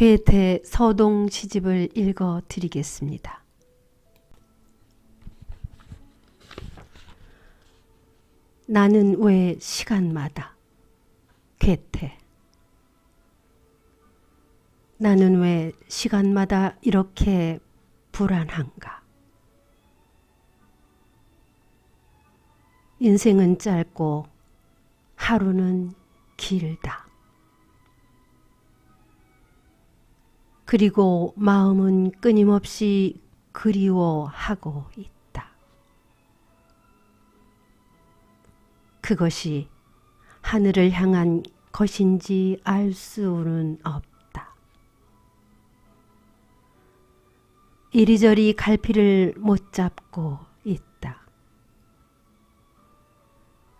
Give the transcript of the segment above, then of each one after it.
괴테 서동 시집을 읽어 드리겠습니다. 나는 왜 시간마다 괴테 나는 왜 시간마다 이렇게 불안한가? 인생은 짧고 하루는 길다. 그리고 마음은 끊임없이 그리워하고 있다. 그것이 하늘을 향한 것인지 알 수는 없다. 이리저리 갈피를 못 잡고 있다.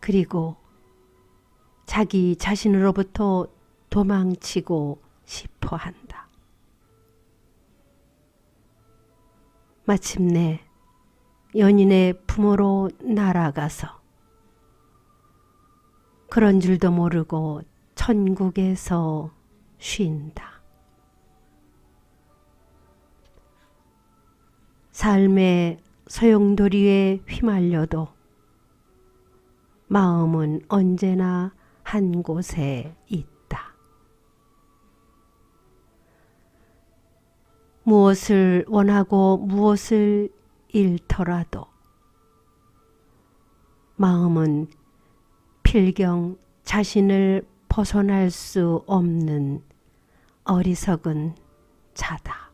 그리고 자기 자신으로부터 도망치고 싶어 한다. 마침내 연인의 품으로 날아가서 그런 줄도 모르고 천국에서 쉰다. 삶의 소용돌이에 휘말려도 마음은 언제나 한 곳에 있다. 무엇을 원하고 무엇을 잃더라도 마음은 필경 자신을 벗어날 수 없는 어리석은 자다.